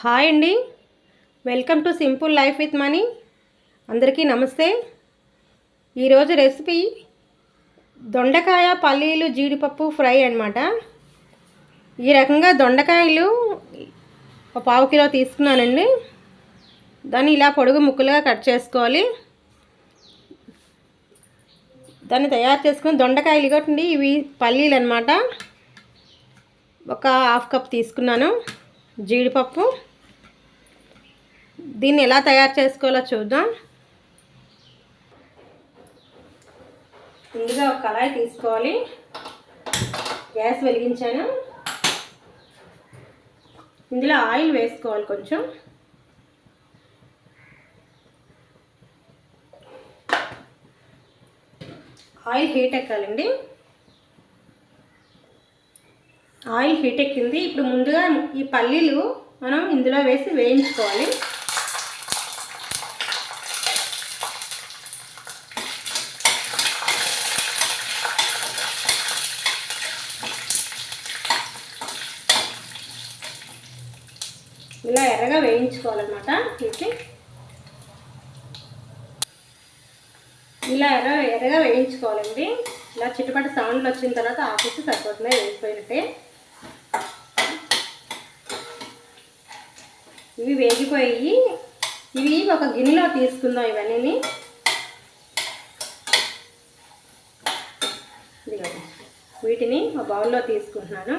Hi అండి. Welcome to simple life with money. అందరికీ నమస్తే. ఈరోజు రెసిపీ దొండకాయ పల్లీలు జీడిపప్పు ఫ్రై అనమాట ఈ రకంగా దొండకాయలు ఒక పావు కిలో తీసుకున్నానండి. దాన్ని ఇలా పొడుగు ముక్కలుగా కట్ చేసుకోవాలి. దాన్ని తయారు చేసుకుని దొండకాయలు ఇవ్వండి ఇవి పల్లీలు అనమాట ఒక హాఫ్ కప్ తీసుకున్నాను. జీడిపప్పు. దీన్ని ఎలా తయారు చేసుకోవాలో చూద్దాం. ముందుగా ఒక కళాయి తీసుకోవాలి. గ్యాస్ వెలిగించాను. ఇందులో ఆయిల్ వేసుకోవాలి కొంచెం. ఆయిల్ హీట్ ఎక్కాలండి. ఆయిల్ హీట్ ఎక్కింది. ఇప్పుడు ముందుగా ఈ పల్లీలు మనం ఇందులో వేసి వేయించుకోవాలి. ఇలా ఎర్రగా వేయించుకోవాలన్నమాట వీటి ఇలా ఎర్ర ఎర్రగా వేయించుకోవాలండి. ఇలా చిట్టుపట్టు సౌండ్లు వచ్చిన తర్వాత ఆఫీస్ సరిపోతుంది? వేసిపోయినట్టే ఇవి వేగిపోయి ఇవి ఒక గిన్నెలో తీసుకుందాం ఇవన్నీ వీటిని ఒక బౌల్లో తీసుకుంటున్నాను.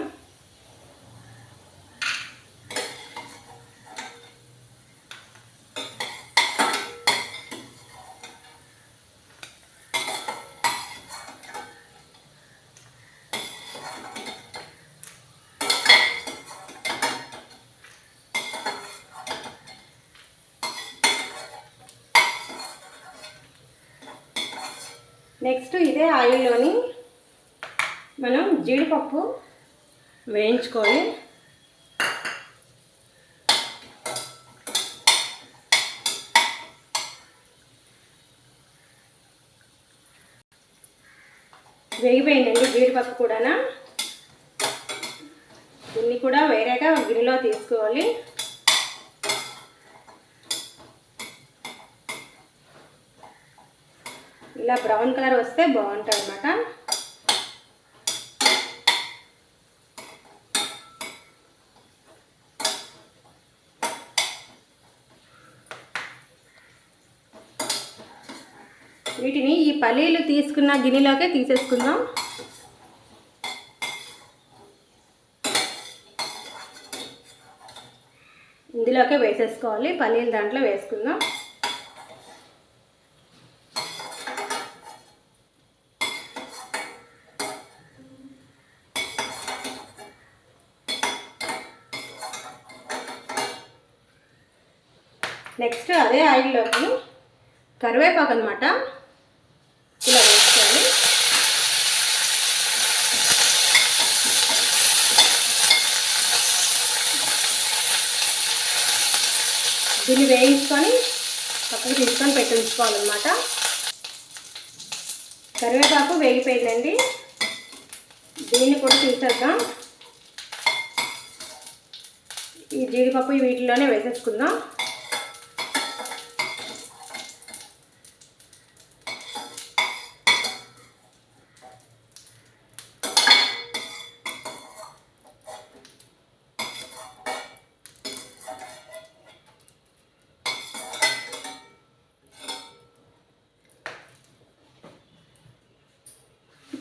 నెక్స్ట్ ఇదే ఆయిల్లోని మనం జీడిపప్పు వేయించుకొని వేగిపోయిందండి జీడిపప్పు కూడా దీన్ని కూడా వేరేగా గిన్నెలో తీసుకోవాలి. ఇలా బ్రౌన్ కలర్ వస్తే బాగుంటుంది అనమాట వీటిని ఈ పల్లీలు తీసుకున్న గిన్నెలోకే తీసేసుకుందాం. ఇందులోకే వేసేసుకోవాలి. పల్లీలు దాంట్లో వేసుకుందాం. నెక్స్ట్ అదే ఆయిల్లోకి కరివేపాకు అనమాట ఇలా వేసుకోవాలి. దీన్ని వేయించుకొని పక్కకు తీసుకొని పెట్టించుకోవాలన్నమాట. కరివేపాకు వేగిపోయిందండి. దీన్ని కూడా తీసేద్దాం. ఈ జీడిపప్పు వీటిలోనే వేసేసుకుందాం.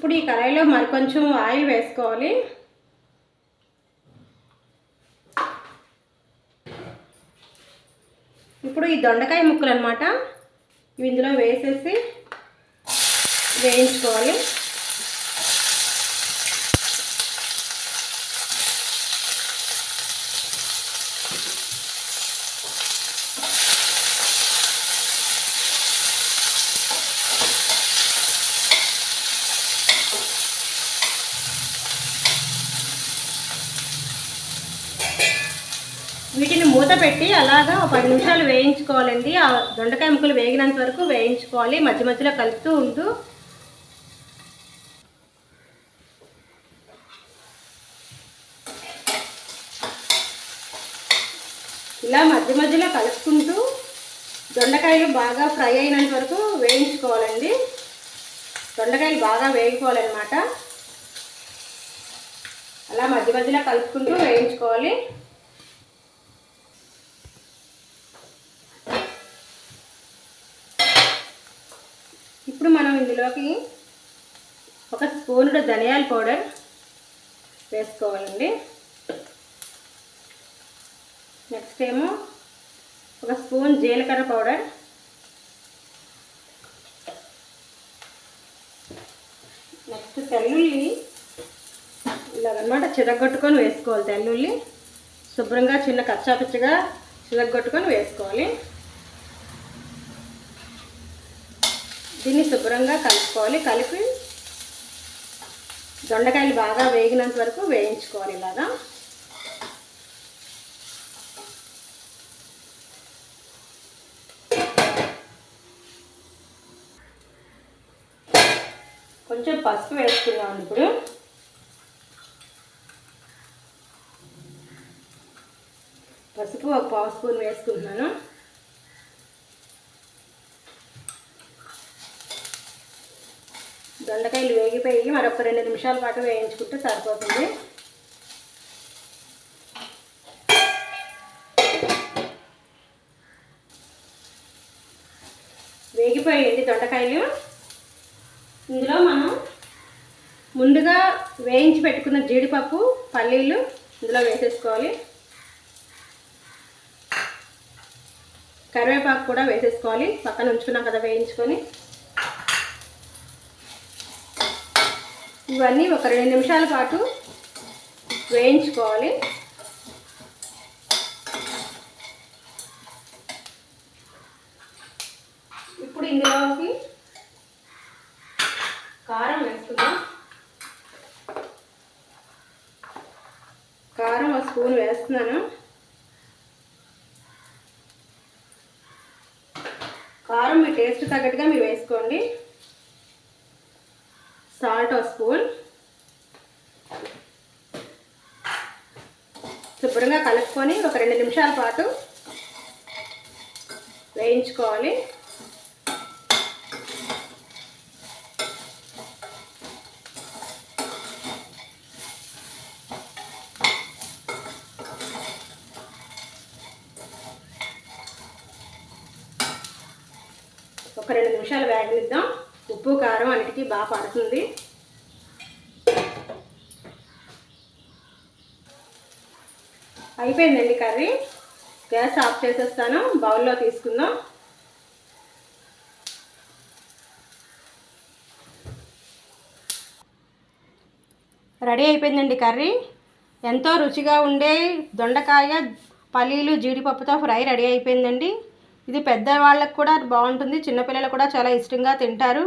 ఇప్పుడు ఈ కళాయిలో మరికొంచెం ఆయిల్ వేసుకోవాలి. ఇప్పుడు ఈ దొండకాయ ముక్కలు అనమాట ఇందులో వేసేసి వేయించుకోవాలి వీటిని మూత పెట్టి అలాగా ఒక పది నిమిషాలు వేయించుకోవాలండి. ఆ దొండకాయ ముక్కలు వేగినంత వరకు వేయించుకోవాలి. మధ్య మధ్యలో కలుపుతూ ఉంటూ ఇలా మధ్య మధ్యలో కలుపుకుంటూ దొండకాయలు బాగా ఫ్రై అయినంత వరకు వేయించుకోవాలండి. దొండకాయలు బాగా వేగిపోవాలన్నమాట. అలా మధ్య మధ్యలో కలుపుకుంటూ వేయించుకోవాలి. ఇప్పుడు మనం ఇందులోకి ఒక స్పూనుడు ధనియాల పౌడర్ వేసుకోవాలండి. నెక్స్ట్ ఏమో ఒక స్పూన్ జీలకర్ర పౌడర్. నెక్స్ట్ తెల్లుల్లి ఇలాగనమాట చిరగొట్టుకొని వేసుకోవాలి తెల్లుల్లి. శుభ్రంగా చిన్న కచ్చాపిచ్చగా చిరగొట్టుకొని వేసుకోవాలి. దీన్ని శుభ్రంగా కలుపుకోవాలి. కలిపి దొండకాయలు బాగా వేగినంత వరకు వేయించుకోవాలి ఇలాగా. కొంచెం పసుపు వేసుకున్నాం ఇప్పుడు. పసుపు ఒక పావు స్పూన్ వేసుకుంటున్నాను. దొండకాయలు వేగిపోయి మరొక రెండు నిమిషాల పాటు వేయించుకుంటే సరిపోతుంది. వేగిపోయింది దొండకాయలు. ఇందులో మనం ముందుగా వేయించి పెట్టుకున్న జీడిపప్పు పల్లీలు ఇందులో వేసేసుకోవాలి. కరివేపాకు కూడా వేసేసుకోవాలి. పక్కన ఉంచుకున్నాం కదా వేయించుకొని. ఇవన్నీ ఒక రెండు నిమిషాల పాటు వేయించుకోవాలి. ఇప్పుడు ఇందులోకి కారం వేసుకుందాం కారం ఒక స్పూన్ వేస్తున్నాను. కారం మీ టేస్ట్ తగ్గట్టుగా మీరు వేసుకోండి. Salt ఒక spoon శుభ్రంగా కలుపుకొని ఒక రెండు నిమిషాల పాటు వేయించుకోవాలి. ఒక రెండు నిమిషాలు వేగనిద్దాం. ఉప్పు కారం అన్నిటికీ బాగా పడుతుంది అయిపోయిందండి కర్రీ. గ్యాస్ ఆఫ్ చేసేస్తాను. బౌల్లో తీసుకుందాం. రెడీ అయిపోయిందండి కర్రీ. ఎంతో రుచిగా ఉండే దొండకాయ పల్లీలు జీడిపప్పుతో ఫ్రై రెడీ అయిపోయిందండి. ఇది పెద్దవాళ్ళకు కూడా బాగుంటుంది చిన్నపిల్లలు కూడా చాలా ఇష్టంగా తింటారు.